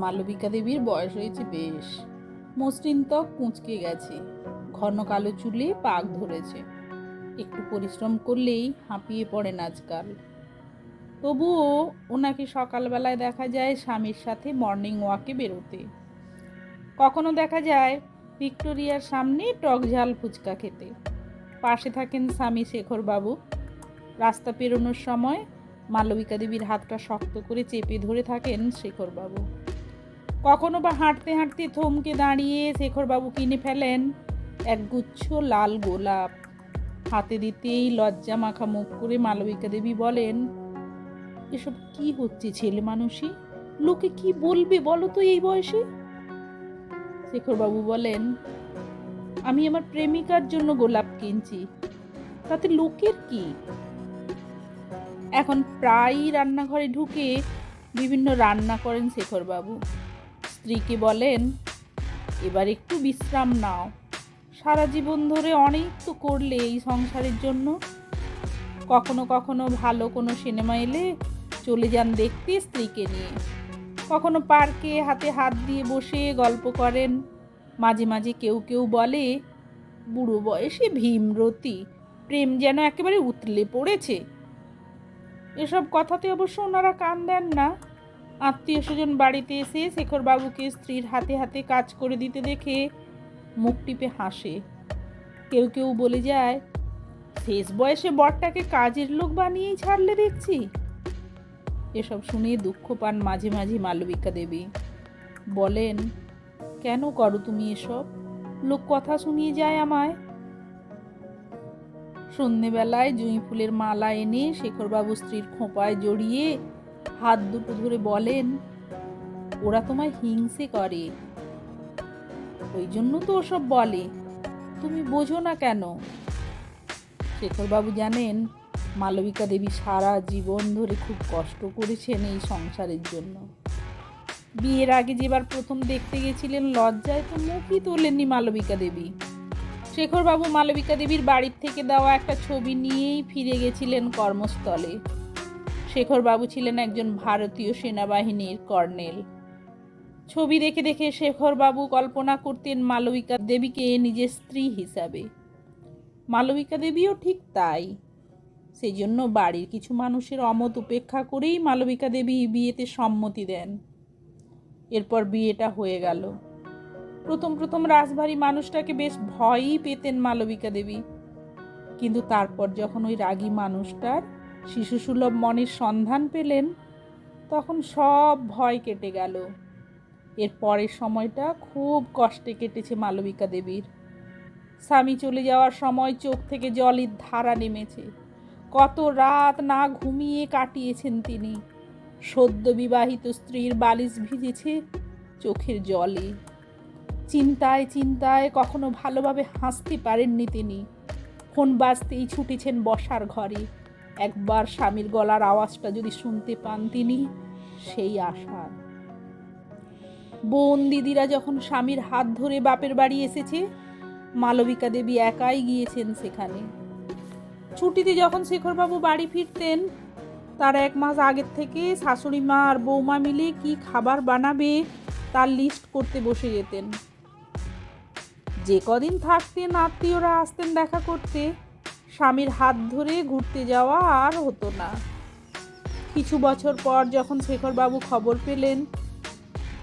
মালবিকা দেবীর বয়স হয়েছে বেশ। মসৃণ ত্বক কুঁচকে গেছে। ঘন কালো চুলে পাক ধরেছে। একটু পরিশ্রম করলেই হাঁপিয়ে পড়েন আজকাল। তবুও ওনাকে সকালবেলায় দেখা যায় স্বামীর সাথে মর্নিং ওয়াকে বেরোতে। কখনো দেখা যায় ভিক্টোরিয়ার সামনে টক ঝাল ফুচকা খেতে। পাশে থাকেন স্বামী শেখর বাবু রাস্তা পেরোনোর সময় মালবিকা দেবীর হাতটা শক্ত করে চেপে ধরে থাকেন শেখরবাবু। কখনো বা হাঁটতে হাঁটতে থমকে দাঁড়িয়ে শেখরবাবু কিনে ফেলেন এক গুচ্ছ লাল গোলাপ। হাতে দিতেই লজ্জা মাখা মুখ করে মালবিকা দেবী বলেন, এসব কি হচ্ছে ছেলে মানুষই লোকে কি বলবে বলো তো এই বয়সে? শেখরবাবু বলেন, আমি আমার প্রেমিকার জন্য গোলাপ কিনছি। তাতে লোকের কি? এখন প্রায়ই রান্নাঘরে ঢুকে বিভিন্ন রান্না করেন শেখরবাবু। স্ত্রীকে বলেন, এবার একটু বিশ্রাম নাও। সারা জীবন ধরে অনেক তো করলে এই সংসারের জন্য। কখনো কখনো ভালো কোনো সিনেমা এলে চলে যান দেখতে স্ত্রীকে নিয়ে। কখনো পার্কে হাতে হাত দিয়ে বসে গল্প করেন। মাঝে মাঝে কেউ কেউ বলে, বুড়ো বয়সে ভীমরতি, প্রেম যেন একেবারে উতলে পড়েছে। এসব কথাতে অবশ্য ওনারা কান দেন না। আত্মীয় স্বজন বাড়িতে এসে শেখরবাবুকে স্ত্রীর হাতে হাতে কাজ করে দিতে দেখে মুখ টিপে হাসে। কেউ কেউ বলে যায়, শেষ বয়সে বরটাকে কাজের লোক বানিয়েই ছাড়লে দেখছি। এসব শুনে দুঃখ পান মাঝে মাঝে মালবিকা দেবী। বলেন, কেন করো তুমি এসব? লোক কথা শুনিয়ে যায় আমায়। সন্ধেবেলায় জুঁই ফুলের মালা এনে শেখরবাবু স্ত্রীর খোঁপায় জড়িয়ে হাত দুটো ধরে বলেন, ওরা তোমায় হিংসে করে। ওই জন্য তো ওসব বলে। তুমি বোঝো না কেন? শেখরবাবু জানেন, মালবিকা দেবী সারা জীবন ধরে খুব কষ্ট করেছেন এই সংসারের জন্য। বিয়ের আগে যেবার প্রথম দেখতে গেছিলেন, লজ্জায় তো মুখই তোলেননি মালবিকা দেবী। শেখরবাবু মালবিকা দেবীর বাড়ির থেকে দেওয়া একটা ছবি নিয়েই ফিরে গেছিলেন কর্মস্থলে। শেখরবাবু ছিলেন একজন ভারতীয় সেনাবাহিনীর কর্নেল। ছবি দেখে দেখে শেখরবাবু কল্পনা করতেন মালবিকা দেবীকে নিজের স্ত্রী হিসাবে। মালবিকা দেবীও ঠিক তাই। সেই জন্য বাড়ির কিছু মানুষের অমত উপেক্ষা করেই মালবিকা দেবী বিয়েতে সম্মতি দেন। এরপর বিয়েটা হয়ে গেল। প্রথম প্রথম রাজবাড়ি মানুষটাকে বেশ ভয়ই পেতেন মালবিকা দেবী। কিন্তু তারপর যখন ওই রাগী মানুষটার শিশুসুলভ মনের সন্ধান পেলেন, তখন সব ভয় কেটে গেল। এর পরের সময়টা খুব কষ্টে কেটেছে মালবিকা দেবীর। স্বামী চলে যাওয়ার সময় চোখ থেকে জলের ধারা নেমেছে। কত রাত না ঘুমিয়ে কাটিয়েছেন তিনি। সদ্য বিবাহিত স্ত্রীর বালিশ ভিজেছে চোখের জলে। চিন্তায় চিন্তায় কখনো ভালোভাবে হাসতে পারেননি তিনি। ফোন বাজতেই ছুটেছেন বসার ঘরে। একবার স্বামীর গলার আওয়াজটা যদি শুনতে পান তিনি, সেই আশার বোন দিদিরা যখন স্বামীর হাত ধরে বাপের বাড়ি এসেছে, মালবিকা দেবী একাই গিয়েছেন সেখানে। ছুটিতে যখন শেখরবাবু বাড়ি ফিরতেন, তার এক মাস আগের থেকে শাশুড়ি মা আর বৌমা মিলে কি খাবার বানাবে তার লিস্ট করতে বসে যেতেন। যে কদিন থাকতেন, আত্মীয়রা আসতেন দেখা করতে। স্বামীর হাত ধরে ঘুরতে যাওয়া আর হতো না। কিছু বছর পর যখন শেখরবাবু খবর পেলেন,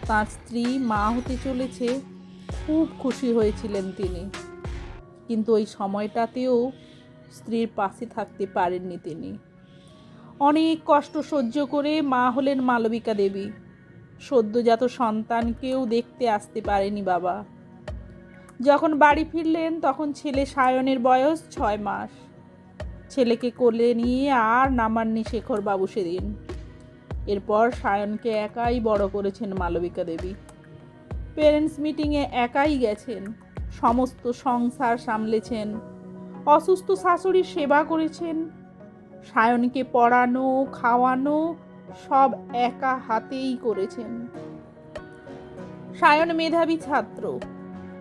তার স্ত্রী মা হতে চলেছে, খুব খুশি হয়েছিলেন তিনি। কিন্তু ওই সময়টাতেও স্ত্রীর পাশে থাকতে পারেননি তিনি। অনেক কষ্ট সহ্য করে মা হলেন মালবিকা দেবী। সদ্যজাত সন্তানকেও দেখতে আসতে পারেনি বাবা। যখন বাড়ি ফিরলেন, তখন ছেলে সায়নের বয়স ছয় মাস। ছেলেকে কোলে নিয়ে আর নামাননি শেখর বাবু সেদিন। এরপর সায়নকে একাই বড় করেছেন মালবিকা দেবী। পেরেন্টস মিটিংয়ে একাই গেছেন, সমস্ত সংসার সামলেছেন, অসুস্থ শাশুড়ির সেবা করেছেন, সায়নকে পড়ানো, খাওয়ানো সব একা হাতেই করেছেন। সায়ন মেধাবী ছাত্র,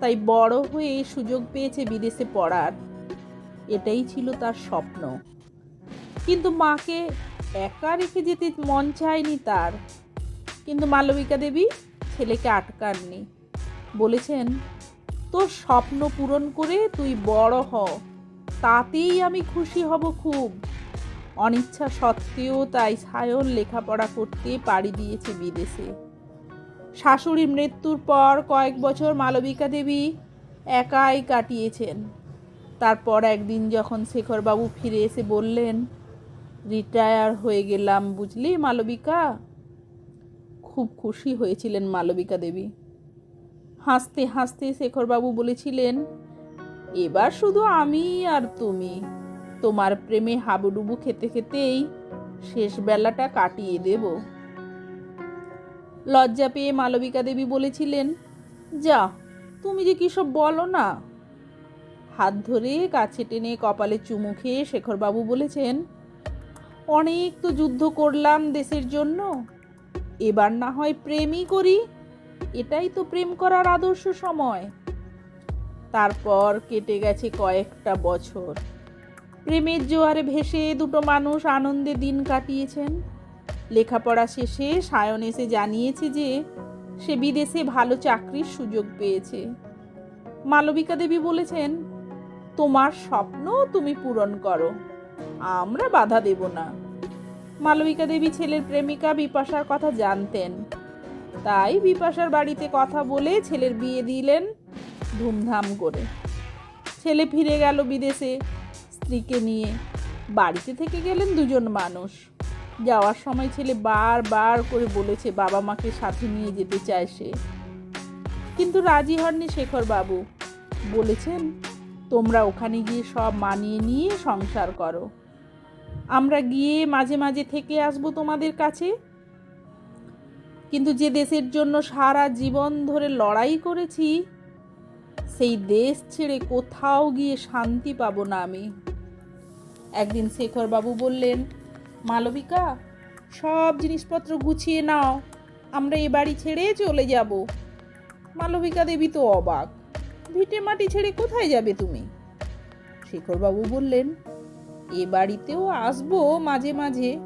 তাই বড় হয়ে সুযোগ পেয়েছে বিদেশে পড়ার। এটাই ছিল তার স্বপ্ন। কিন্তু মাকে একা রেখে যেতে মন চায়নি তার। কিন্তু মালবিকা দেবী ছেলেকে আটকাননি। বলেছেন, তোর স্বপ্ন পূরণ করে তুই বড় হ, তাতেই আমি খুশি হব খুব। অনিচ্ছা সত্ত্বেও তাই সায়ন লেখাপড়া করতে পাড়ি দিয়েছে বিদেশে। শাশুড়ির মৃত্যুর পর কয়েক বছর মালবিকা দেবী একাই কাটিয়েছেন। তারপর একদিন যখন শেখরবাবু ফিরে এসে বললেন, রিটায়ার হয়ে গেলাম বুঝলি মালবিকা? খুব খুশি হয়েছিলেন মালবিকা দেবী। হাসতে হাসতে শেখরবাবু বলেছিলেন, এবার শুধু আমি আর তুমি। তোমার প্রেমে হাবুডুবু খেতে খেতেই শেষ বেলাটা কাটিয়ে দেব। লজ্জা পেয়ে মালবিকা দেবী বলেছিলেন, যা, তুমি যে কী সব বলো না। হাত ধরে কাছে টেনে কপালে চুমু খেয়ে শেখরবাবু বলেছেন, অনেক তো যুদ্ধ করলাম দেশের জন্য। এবার না হয় প্রেমই করি। এটাই তো প্রেম করার আদর্শ সময়। তারপর কেটে গেছে কয়েকটা বছর। প্রেমের জোয়ারে ভেসে দুটো মানুষ আনন্দে দিন কাটিয়েছেন। লেখাপড়া শেষে সায়ন এসে জানিয়েছে যে, সে বিদেশে ভালো চাকরির সুযোগ পেয়েছে। মালবিকা দেবী বলেছেন তোমার স্বপ্ন তুমি পূরণ করো। আমরা বাধা দেব না। মালবিকা দেবী ছেলের প্রেমিকা বিপাশার কথা জানতেন। তাই বিপাশার বাড়িতে কথা বলে ছেলের বিয়ে দিলেন ধুমধাম করে। ছেলে ফিরে গেল বিদেশে, স্ত্রীকে নিয়ে। বাড়িতে থেকে গেলেন দুজন মানুষ। যাওয়ার সময় ছেলে বারবার করে বলেছে, বাবা মাকে সাথে নিয়ে যেতে চায় সে। কিন্তু রাজি হননি শেখর বাবু বলেছেন তোমরা ওখানে গিয়ে সব মানিয়ে নিয়ে সংসার করো। আমরা গিয়ে মাঝে মাঝে থেকে আসব তোমাদের কাছে। কিন্তু যে দেশের জন্য সারা জীবন ধরে লড়াই করেছি, সেই দেশ ছেড়ে কোথাও গিয়ে শান্তি পাবো না আমি। একদিন শেখরবাবু বললেন, মালবিকা, সব জিনিসপত্র গুছিয়ে নাও, আমরা এ বাড়ি ছেড়ে চলে যাব। মালবিকা দেবী তো অবাক। ভিটে মাটি ছেড়ে কোথায় যাবে তুমি? শেখরবাবু বললেন, এ বাড়িতেও আসব মাঝে মাঝে।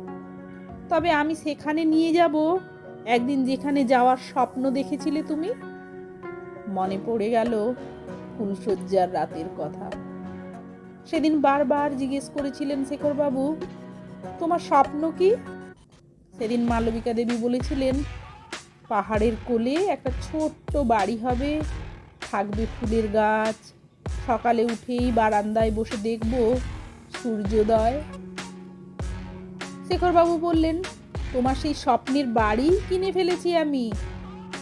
তবে আমি সেখানে নিয়ে যাব। একদিন যেখানে যাওয়ার স্বপ্ন দেখেছিলে তুমি? মনে পড়ে গেল ফুলশয্যার রাতের কথা। সেদিন বারবার জিজ্ঞেস করেছিলেন শেখরবাবু, তোমার স্বপ্ন কি? সেদিন মালবিকা দেবী বলেছিলেন, পাহাড়ের কোলে একটা ছোট্ট বাড়ি হবে থাকবে ফুলের গাছ। সকালে উঠেই বারান্দায় বসে দেখব সূর্যোদয়। শেখরবাবু বললেন, তোমার সেই স্বপ্নের বাড়ি কিনে ফেলেছি আমি।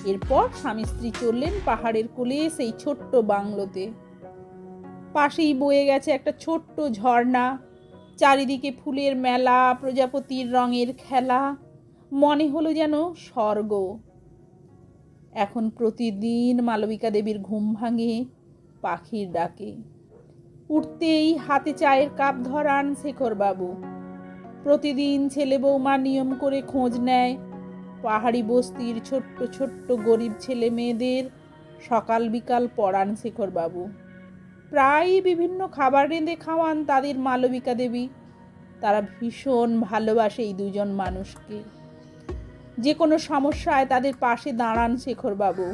এরপর স্বামী স্ত্রী চললেন পাহাড়ের কোলে সেই ছোট্ট বাংলোতে। পাশেই বয়ে গেছে একটা ছোট্ট ঝর্ণা, চারিদিকে ফুলের মেলা, প্রজাপতির রঙের খেলা। মনে হলো যেন স্বর্গ। এখন প্রতিদিন মালবিকা দেবীর ঘুম ভাঙে পাখির ডাকে। উঠতেই হাতে চায়ের কাপ ধরান শেখরবাবু। প্রতিদিন ছেলে বৌমা নিয়ম করে খোঁজ নেয়। পাহাড়ি বস্তির ছোট্ট ছোট্ট গরিব ছেলে মেয়েদের সকাল বিকাল পড়ান শেখরবাবু। প্রায় বিভিন্ন খাবার রেঁধে খাওয়ান তাদের মালবিকা দেবী। তারা ভীষণ ভালোবাসে এই দুজন মানুষকে। যে কোনো সমস্যায় তাদের পাশে দাঁড়ান শেখরবাবু।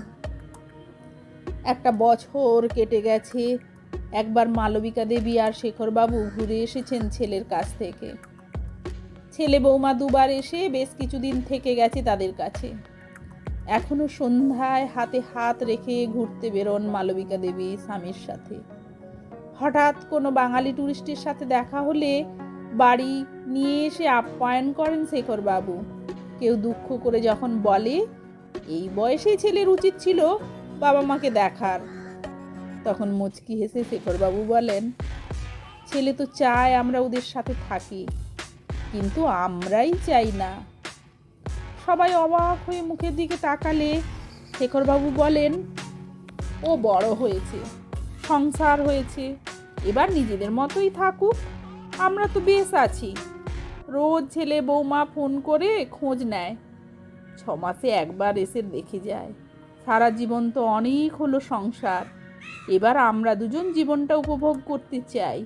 একটা বছর কেটে গেছে, একবার মালবিকা দেবী আর শেখরবাবু ঘুরে এসেছেন ছেলের কাছ থেকে। ছেলে বৌমা দুবার এসে বেশ কিছুদিন থেকে গেছে তাদের কাছে। এখনও সন্ধ্যায় হাতে হাত রেখে ঘুরতে বেরোন মালবিকা দেবী স্বামীর সাথে। হঠাৎ কোনো বাঙালি টুরিস্টের সাথে দেখা হলে বাড়ি নিয়ে এসে আপ্যায়ন করেন শেখর বাবু কেউ দুঃখ করে যখন বলে, এই বয়সে ছেলের উচিত ছিল বাবা মাকে দেখার। তখন মুচকি হেসে শেখরবাবু বলেন, ছেলে তো চায় আমরা ওদের সাথে থাকি, কিন্তু আমরাই চাই না। সবাই অবাক হয়ে মুখের দিকে তাকালে শেখরবাবু বলেন, ও বড় হয়েছে, সংসার হয়েছে, এবার নিজেদের মতোই থাকুক, আমরা তো বেশ আছি। রোজ ছেলে বৌমা ফোন করে খোঁজ নেয়। ছ মাসে একবার এসে দেখে যায়, সারা জীবন তো অনেক হলো সংসার। এবার আমরা দুজন জীবনটা উপভোগ করতে চাই।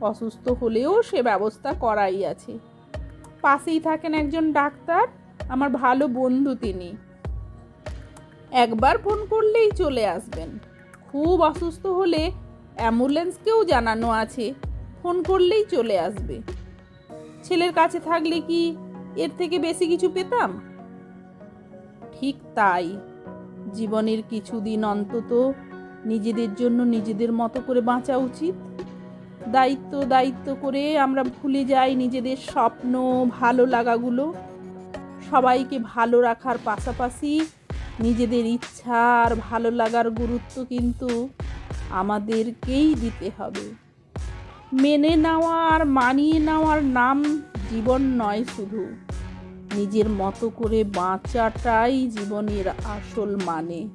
অসুস্থ হলেও সে ব্যবস্থা করাই আছে। পাশেই থাকেন একজন ডাক্তার, আমার ভালো বন্ধু তিনি। একবার ফোন করলেই চলে আসবেন। খুব অসুস্থ হলে অ্যাম্বুলেন্সকেও জানানো আছে, ফোন করলেই চলে আসবে। ছেলের কাছে থাকলে কি এর থেকে বেশি কিছু পেতাম? ঠিক তাই। জীবনের কিছুদিন অন্তত নিজেদের জন্য নিজেদের মতো করে বাঁচা উচিত। দায়িত্ব দায়িত্ব করে আমরা ভুলে যাই নিজেদের স্বপ্ন, ভালো লাগাগুলো। সবাইকে ভালো রাখার পাশাপাশি নিজেদের ইচ্ছা আর ভালো লাগার গুরুত্ব কিন্তু আমাদেরকেই দিতে হবে। মেনে নেওয়া আর মানিয়ে নেওয়ার নাম জীবন নয় শুধু। নিজের মতো করে বাঁচাটাই জীবনের আসল মানে।